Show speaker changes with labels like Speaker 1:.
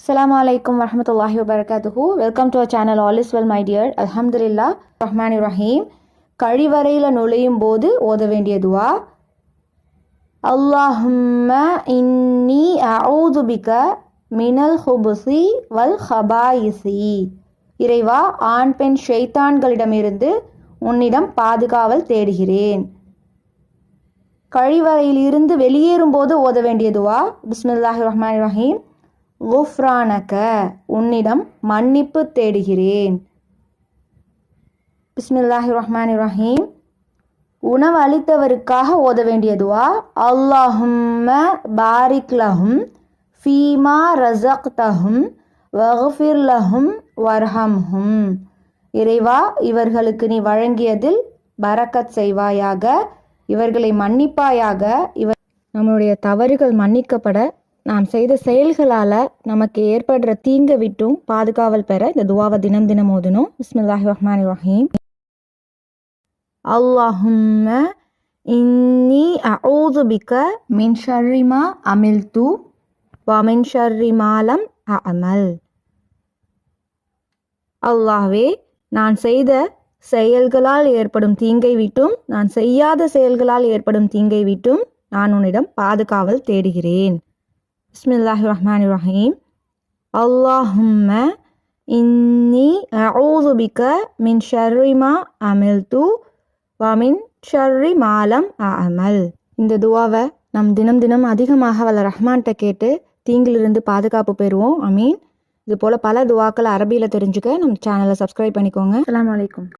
Speaker 1: அஸ்லாம் வலைக்கம் வரமத்துல்லாஹி wabarakatuhu. Welcome to our channel all is well my dear அலமதுல்லா ரஹ்மான் ரஹீம் கழிவறையில் நுழையும் போது ஓத வேண்டிய துவா. அல்லாஹும்ம இன்னி அவுதுபிக மினல் ஹுபுசி வல் ஹபாயிசி இறைவா ஆண் பெண் ஷெய்தான்களிடமிருந்து உன்னிடம் பாதுகாவல் தேடுகிறேன். கழிவறையில் இருந்து வெளியேறும்போது ஓத வேண்டியதுவா பிஸ்மில்லாஹி ரஹ்மான் ரஹீம். குஃப்ரானக உன்னிடம் மன்னிப்பு தேடுகிறேன். பிஸ்மில்லாஹி ரஹ்மான் ரஹீம் உணவு அளித்தவருக்காக ஓத வேண்டியதுவா அல்லாஹும்ம பாரிக் லஹும் ஃபீமா ரசக்தஹும் வஃபிர் லஹும் வர்ஹம்ஹும். இறைவா இவர்களுக்கு நீ வழங்கியதில் பரக்கத் செய்வாயாக. இவர்களை மன்னிப்பாயாக. இவர் நம்மளுடைய தவறுகள் மன்னிக்கப்பட நாம் செய்த செயல்களால் நமக்கு ஏற்படுற தீங்கை விட்டும் பாதுகாவல் பெற இந்த துவாவை தினம் தினம் ஓதணும். பிஸ்மில்லாஹி ரஹ்மான் ரஹீம். அல்லாஹும்ம இன்னி அஊது பிக்க மின் ஷர்ரிமா அமில் தூ வமின் ஷர்ரி மாலம் அமல் அல்லாஹ்வே நான் செய்த செயல்களால் ஏற்படும் தீங்கை விட்டும் நான் செய்யாத செயல்களால் ஏற்படும் தீங்கை விட்டும் நான் உன்னிடம் பாதுகாவல் தேடுகிறேன். பிஸ்மில்லாஹி ரஹ்மான் ரஹீம் அல்லாஹும்ம இன்னி அஊது பிக மின் ஷர்ரிமா அமில்து வமின் ஷர்ரி மாலம் அமல் இந்த துவாவை நம் தினம் தினம் அதிகமாக வல்ல ரஹ்மான்கிட்ட கேட்டு தீங்கிலிருந்து பாதுகாப்பு பெறுவோம். அமீன். இது போல் பல துவாக்களை அரபியில் தெரிஞ்சுக்க நம்ம சேனலை சப்ஸ்கிரைப் பண்ணிக்கோங்க. அலாம் வலைக்கும்